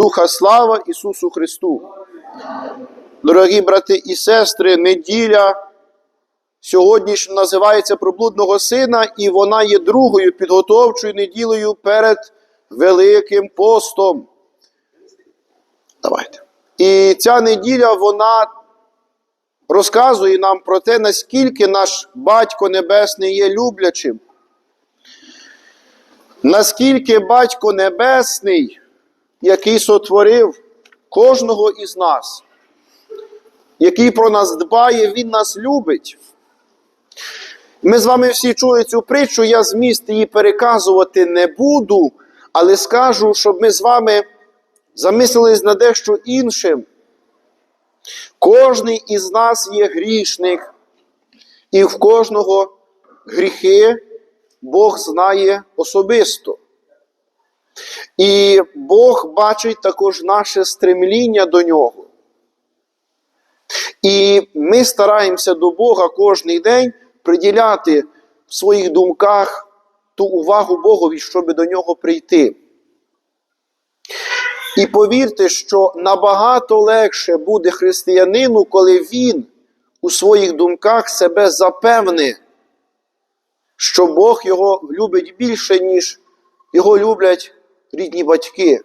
Духа слава Ісусу Христу. Дорогі брати і сестри, неділя сьогоднішня називається Проблудного Сина, і вона є другою підготовчою неділею перед Великим постом. Давайте. І ця неділя вона розказує нам про те, наскільки наш Батько Небесний є люблячим. Наскільки Батько Небесний, який сотворив кожного із нас, який про нас дбає, Він нас любить. Ми з вами всі чули цю притчу, я зміст її переказувати не буду, але скажу, щоб ми з вами замислились на дещо іншим. Кожний із нас є грішник, і в кожного гріхи Бог знає особисто. І Бог бачить також наше стремління до нього. І ми стараємося до Бога кожен день приділяти в своїх думках ту увагу Богові, щоб до нього прийти. І повірте, що набагато легше буде християнину, коли він у своїх думках себе запевни, що Бог його любить більше, ніж його люблять рідні батьки.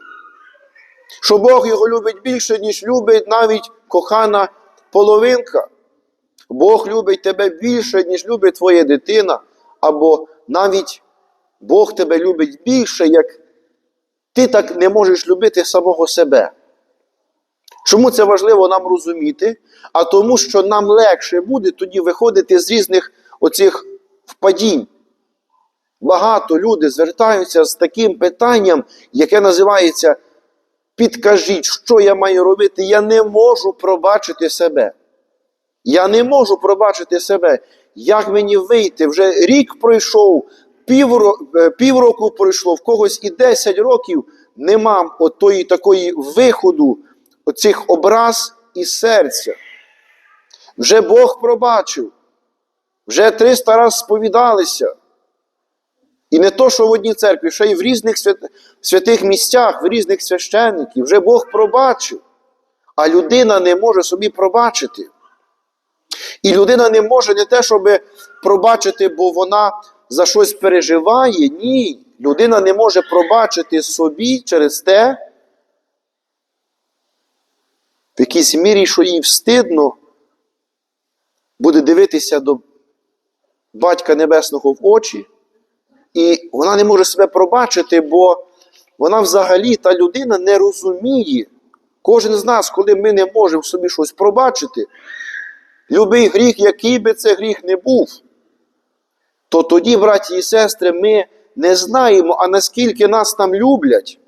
Що Бог його любить більше, ніж любить навіть кохана половинка. Бог любить тебе більше, ніж любить твоя дитина, або навіть Бог тебе любить більше, як ти так не можеш любити самого себе. Чому це важливо нам розуміти? А тому, що нам легше буде тоді виходити з різних оцих впадінь. Багато люди звертаються з таким питанням, яке називається Підкажіть, що я маю робити? Я не можу пробачити себе. Я не можу пробачити себе. Як мені вийти? Вже рік пройшов, е, півроку пройшло, в когось і 10 років нема отої такої виходу, оцих образ із серця. Вже Бог пробачив, вже 300 разів сповідалися. І не то, що в одній церкві, ще й в різних святих місцях, в різних священників, вже Бог пробачив, а людина не може собі пробачити. І людина не може не те, щоб пробачити, бо вона за щось переживає. Ні. Людина не може пробачити собі через те, в якійсь мірі, що їй встидно буде дивитися до Батька Небесного в очі. І вона не може себе пробачити, бо вона взагалі та людина не розуміє. Кожен з нас, коли ми не можемо собі щось пробачити, любий гріх, який би це гріх не був, то тоді, браті і сестри, ми не знаємо, а наскільки нас там люблять.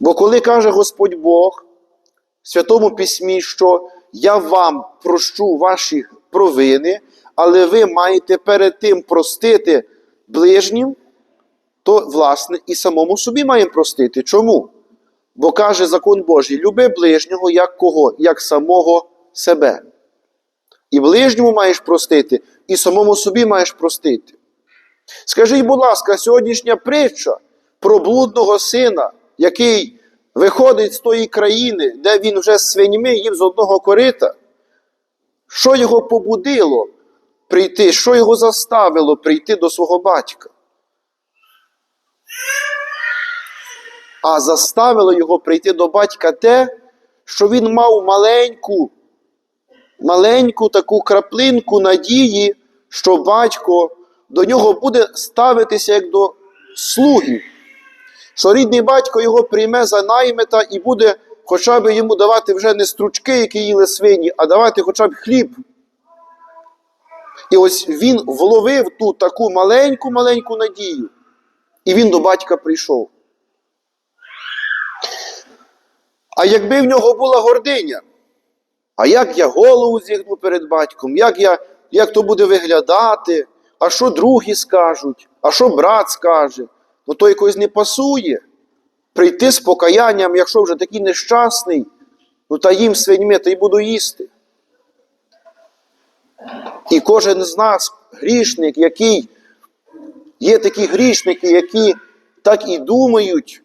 Бо коли каже Господь Бог в Святому Письмі, що я вам прощу ваші провини, але ви маєте перед тим простити ближнім, то, власне, і самому собі маємо простити. Чому? Бо каже закон Божий: люби ближнього як кого? Як самого себе. І ближньому маєш простити, і самому собі маєш простити. Скажіть, будь ласка, сьогоднішня притча про блудного сина, який виходить з тої країни, де він вже з свиньми їв з одного корита, що його побудило прийти, що його заставило прийти до свого батька? А заставило його прийти до батька те, що він мав маленьку, маленьку таку краплинку надії, що батько до нього буде ставитися як до слуги, що рідний батько його прийме за наймита і буде хоча б йому давати вже не стручки, які їли свині, а давати хоча б хліб. І ось він вловив ту таку маленьку-маленьку надію. І він до батька прийшов. А якби в нього була гординя, а як я голову зігну перед батьком, як я, як то буде виглядати, а що другі скажуть, а що брат скаже, ну то якось не пасує. Прийти з покаянням, якщо вже такий нещасний, ну та їм свиньми, та й буду їсти. І кожен з нас грішник, який є такі грішники, які так і думають,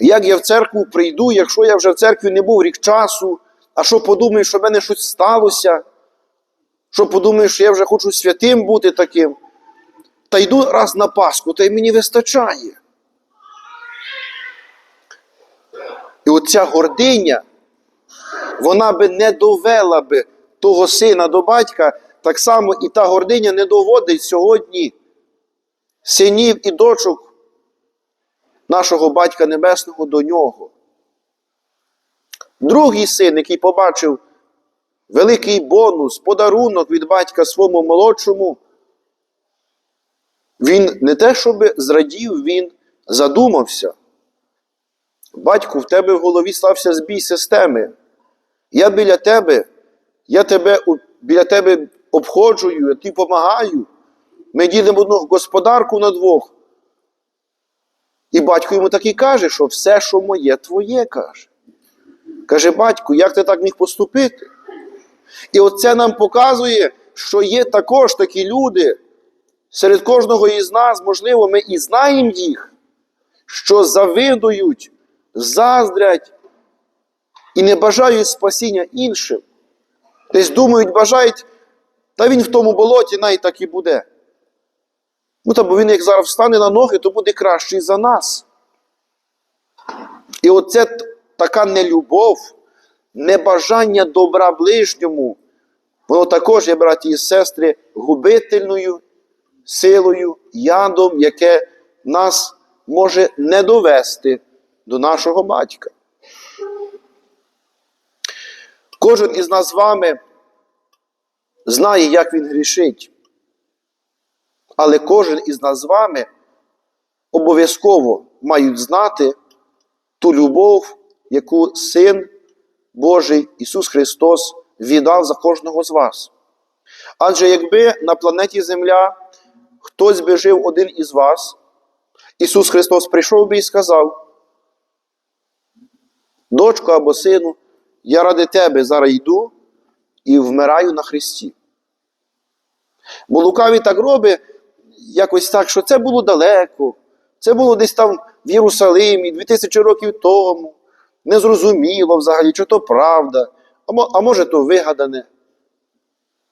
як я в церкву прийду, якщо я вже в церкві не був рік часу, а що подумають, що в мене щось сталося, що подумають, що я вже хочу святим бути таким. Та йду раз на Пасху, та й мені вистачає. І оця гординя, вона би не довела би того сина до батька, так само і та гординя не доводить сьогодні синів і дочок нашого Батька Небесного до нього. Другий син, який побачив великий бонус, подарунок від батька своєму молодшому, він не те, щоб зрадів, він задумався. Батьку, в тебе в голові стався збій системи. Я біля тебе, я тебе біля тебе обходжую, я тобі допомагаю. Ми ділимо одну господарку на двох. І батько йому так і каже, що все, що моє, твоє каже. Каже, батько, як ти так міг поступити? І оце нам показує, що є також такі люди, серед кожного із нас, можливо, ми і знаємо їх, що завидують, заздрять і не бажають спасіння іншим. Десь думають, бажають, та він в тому болоті най так і буде. Ну, та бо він як зараз встане на ноги, то буде кращий за нас. І оце така нелюбов, небажання добра ближньому, воно також є, браті і сестри, губительною силою, ядом, яке нас може не довести до нашого батька. Кожен із нас з вами знає, як він грішить. Але кожен із нас з вами обов'язково мають знати ту любов, яку Син Божий Ісус Христос віддав за кожного з вас. Адже якби на планеті Земля хтось би жив один із вас, Ісус Христос прийшов би і сказав: Дочко або сину, я ради тебе зараз йду і вмираю на Христі. Бо лукавий так робить, якось так, що це було далеко, це було десь там в Єрусалимі 2000 років тому. Незрозуміло взагалі, чи то правда, а може, то вигадане.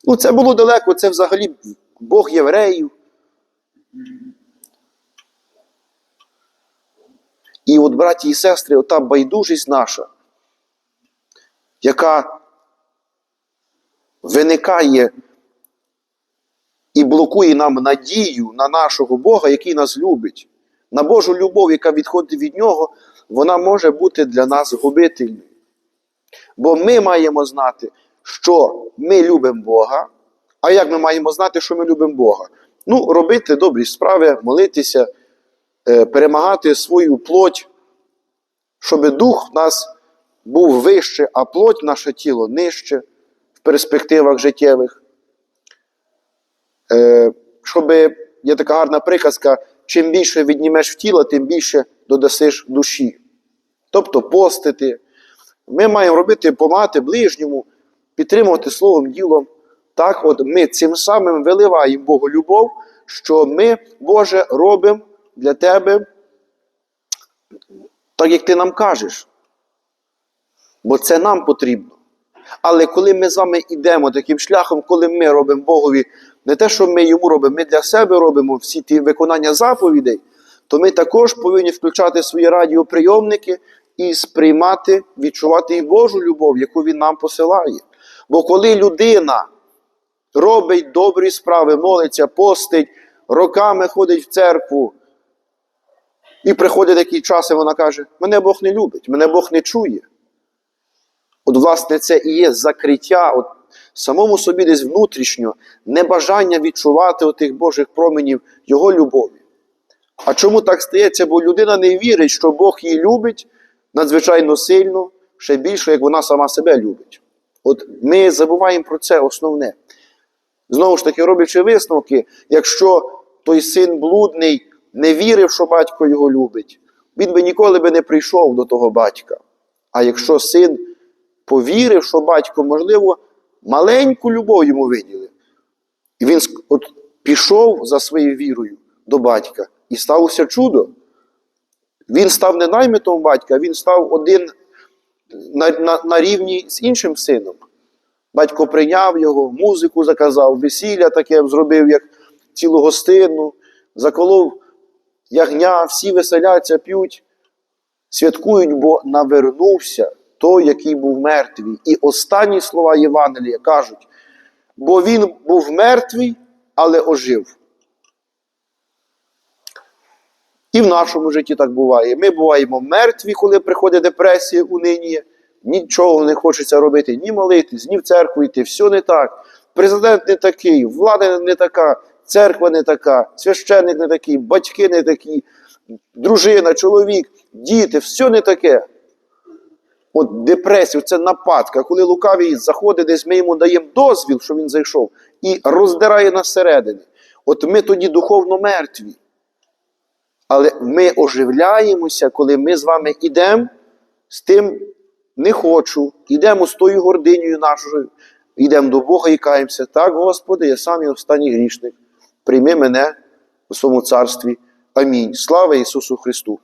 Ну, це було далеко, це взагалі Бог євреїв. І от, браті і сестри, ота байдужість наша, яка виникає і блокує нам надію на нашого Бога, який нас любить, на Божу любов, яка відходить від Нього, вона може бути для нас губительною. Бо ми маємо знати, що ми любимо Бога. А як ми маємо знати, що ми любимо Бога? Ну, робити добрі справи, молитися, е, перемагати свою плоть, щоб дух нас був вище, а плоть наше тіло нижче в перспективах життєвих. Е, щоб є така гарна приказка, чим більше віднімеш в тіло, тим більше додасиш душі. Тобто постити. Ми маємо робити, помагати ближньому, підтримувати словом, ділом. Так, от ми цим самим виливаємо Богу любов, що ми, Боже, робимо для Тебе, так як Ти нам кажеш. Бо це нам потрібно. Але коли ми з вами йдемо таким шляхом, коли ми робимо Богові не те, що ми йому робимо, ми для себе робимо всі ті виконання заповідей, то ми також повинні включати свої радіоприйомники і сприймати, відчувати і Божу любов, яку Він нам посилає. Бо коли людина робить добрі справи, молиться, постить, роками ходить в церкву, і приходить такий час, і вона каже: мене Бог не любить, мене Бог не чує. От, власне, це і є закриття от, самому собі десь внутрішньо, небажання відчувати отих Божих променів Його любові. А чому так стається? Бо людина не вірить, що Бог її любить надзвичайно сильно, ще більше, як вона сама себе любить. От ми забуваємо про це основне. Знову ж таки, роблячи висновки, якщо той син блудний не вірив, що батько його любить, він би ніколи би не прийшов до того батька. А якщо син повірив, що батько, можливо, маленьку любов йому виділив, і він от пішов за своєю вірою до батька, і сталося чудо. Він став не наймитом батька, він став один на, на, на рівні з іншим сином. Батько прийняв його, музику заказав, весілля таке зробив, як цілу гостину, заколов ягня, всі веселяться, п'ють, святкують, бо навернувся той, який був мертвий. І останні слова Євангелія кажуть, бо він був мертвий, але ожив. І в нашому житті так буває. Ми буваємо мертві, коли приходить депресія, унинія. Нічого не хочеться робити, ні молитись, ні в церкву йти. Все не так. Президент не такий, влада не така, церква не така, священник не такий, батьки не такі, дружина, чоловік, діти, все не таке. От депресія, це нападка, коли лукавий заходить, десь ми йому даємо дозвіл, що він зайшов, і роздирає нас середини. От ми тоді духовно мертві. Але ми оживляємося, коли ми з вами йдемо з тим не хочу, йдемо з тою гординею нашою, йдемо до Бога і каємося. Так, Господи, я сам і останній грішник. Прийми мене у своєму царстві. Амінь. Слава Ісусу Христу!